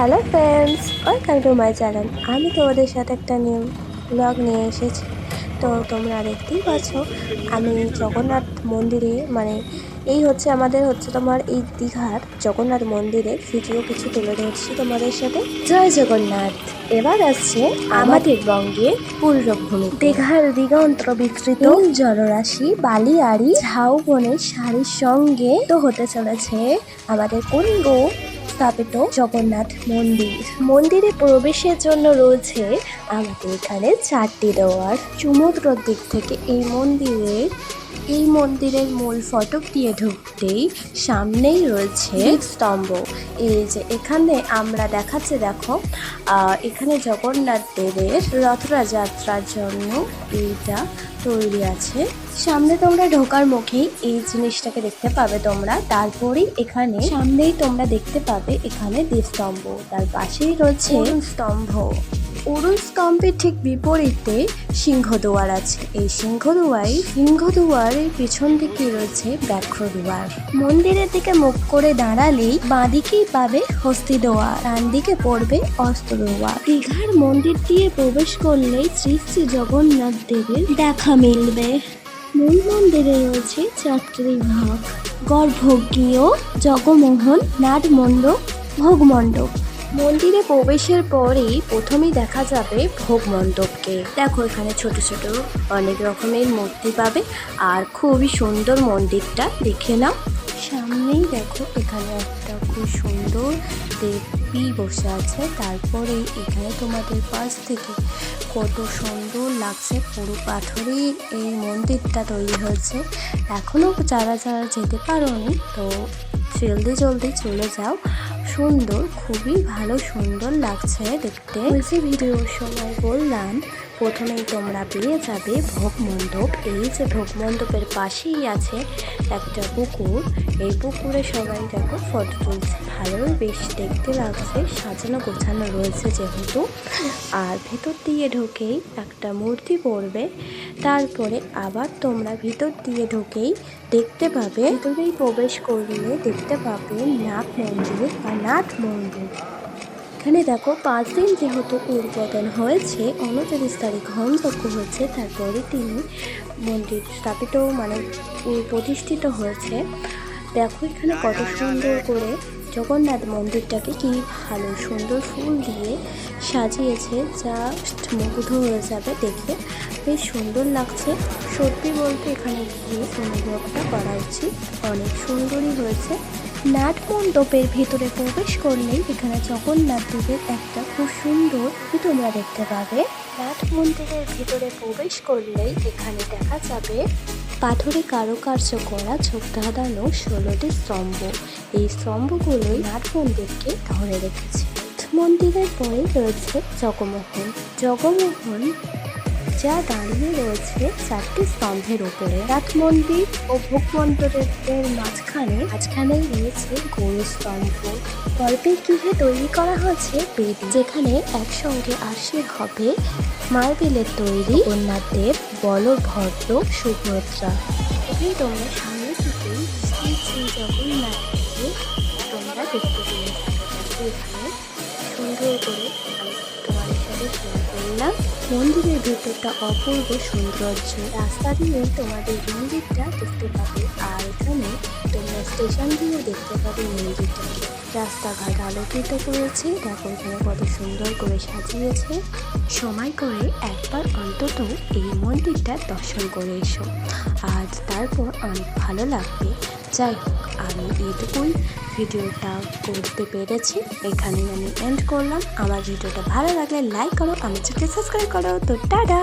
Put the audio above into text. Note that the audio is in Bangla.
Hello friends welcome to my channel আমি তোমাদের সাথে একটা নিউ ব্লগ নিয়ে এসেছি। তো তোমরা দেখতেই পাচ্ছ আমি জগন্নাথ মন্দিরে মানে এই হচ্ছে আমাদের হচ্ছে তোমার এই দীঘার জগন্নাথ মন্দিরের ভিডিও কিছু তুলে ধরছি তোমাদের সাথে। জয় জগন্নাথ। এবার আসছে আমাদের বঙ্গের পূর্বভূমি দীঘার দিগন্ত বিস্তৃত জলরাশি বালিয়াড়ি ঝাউবনের শাড়ির সঙ্গে তো হতে চলেছে আমাদের কুণ্ড স্থাপিত জগন্নাথ মন্দির। মন্দিরে প্রবেশের জন্য রয়েছে আমাদের এখানে চারটি দেওয়ার সমুদ্র দিক থেকে এই মন্দিরের এই মন্দিরের মূল ফটক দিয়ে ঢুকতেই সামনেই রয়েছে স্তম্ভ। এই যে এখানে আমরা দেখাচ্ছে, দেখো এখানে জগন্নাথ দেবের রথযাত্রার জন্য এইটা তৈরি আছে। সামনে তোমরা ঢোকার মুখেই এই জিনিসটাকে দেখতে পাবে তোমরা। তারপরেই এখানে সামনেই তোমরা দেখতে পাবে এখানে দ্বীপস্তম্ভ তার পাশেই রয়েছে স্তম্ভ অরুণ স্তম্ভের ঠিক বিপরীতে সিংহদুয়ার আছে। এই সিংহদুয়ার সিংহদুয়ারের পিছন দিকে রয়েছে ব্যাঘ্রদুয়ার। মন্দিরের দিকে মুখ করে দাঁড়ালেই বাঁদিকেই পাবে হস্তিদুয়ার ডান দিকে পড়বে অস্তদুয়ার দীঘার মন্দির দিয়ে প্রবেশ করলেই শ্রী শ্রী জগন্নাথ দেবের দেখা মিলবে। মূল মন্দিরে রয়েছে চারটি ভাগ, গর্ভগৃহ, জগমোহন, নাটমণ্ডপ, ভোগমণ্ডপ। মন্দিরে প্রবেশের পরেই প্রথমেই দেখা যাবে ভোগ মণ্ডপকে। দেখো, এখানে ছোট ছোট অনেক রকমের মূর্তি পাবে আর খুবই সুন্দর মন্দিরটা দেখে নাও। সামনেই দেখো, এখানে একটা খুব সুন্দর দেবী বসে আছে। তারপরে এখানে তোমাদের পাশ থেকে কত সুন্দর লাগছে, পুরো পাথরে এই মন্দিরটা তৈরি হয়েছে। এখনও যারা যারা যেতে পারোনি, তো জলদি জলদি চলে যাও। সুন্দর খুবই ভালো সুন্দর লাগছে দেখতে। ভিডিও সময় বললাম প্রথমেই তোমরা পেয়ে যাবে ভোগ মণ্ডপ এই যে ভোগ মণ্ডপের পাশেই আছে একটা পুকুর। এই পুকুরে সবাই দেখো ফটো তুলছে। ভালোই বেশ দেখতে লাগছে, সাজানো গোছানো রয়েছে যেহেতু। আর ভেতর দিয়ে ঢুকেই একটা মূর্তি পড়বে। তারপরে আবার তোমরা ভিতর দিয়ে ঢুকেই দেখতে পাবে। ভিতরেই প্রবেশ করলে দেখতে পাবে নাগ মন্দির বা নাথ মন্দির। এখানে দেখো পাঁচ দিন যেহেতু উদ্বোধন হয়েছে, উনত্রিশ তারিখ হোমযজ্ঞ হয়েছে, তারপরে তিনি মন্দির স্থাপিত মানে প্রতিষ্ঠিত হয়েছে। দেখো এখানে কত সুন্দর করে জগন্নাথ মন্দিরটাকে কি ভালো সুন্দর ফুল দিয়ে সাজিয়েছে যা মুগ্ধ হয়ে যাবে দেখে। বেশ সুন্দর লাগছে। সত্যি বলতে এখানে গিয়ে অনুভবটা করা উচিত। অনেক সুন্দরই হয়েছে। নাট মণ্ডপের ভেতরে প্রবেশ করলেই এখানে জগন্নাথ দেবের একটা খুব সুন্দর তোমরা দেখতে পাবে। নাট মন্দিরের ভেতরে প্রবেশ করলেই এখানে দেখা যাবে পাথরে কারুকার্য করা চোখ ধাঁধানো ষোলোটি স্তম্ভ। এই স্তম্ভগুলোই নাট মন্দিরকে ধরে রেখেছে। মন্দিরের পরে রয়েছে জগমোহন। জগমোহন যা দাঁড়িয়ে রয়েছে চারটি স্তম্ভের উপরে। রাত মন্দির ও ভোগ মন্দিরের মাঝখানে মাঝখানেই রয়েছে গরু স্তম্ভ। গল্পের গৃহে তৈরি করা হয়েছে বেদ। যেখানে একসঙ্গে আসীর হবে মার্বেলের তৈরি জগন্নাথদেব বলভদ্র সুভদ্রা। এখানে তোমরা সামনে থেকেই মন্দিরের ভেতরটা অপূর্ব সৌন্দর্য। রাস্তা দিয়ে তোমাদের মন্দিরটা দেখতে পাবে। আর এখানে তোমরা স্টেশন দিয়েও দেখতে পাবে মন্দিরটাকে। রাস্তাঘাট আলোকিত করেছে। দেখো এখানে কত সুন্দর করে সাজিয়েছে। সময় করে একবার অন্তত এই মন্দিরটা দর্শন করে এসো। আর তারপর অনেক ভালো লাগবে। যাই হোক, আমি এইটুকুই ভিডিওটা করতে পেরেছি। এখানেই আমি এন্ড করলাম। আমার ভিডিওটা ভালো লাগলে লাইক করো, আমার চ্যানেলকে সাবস্ক্রাইব করো। তো টাটা!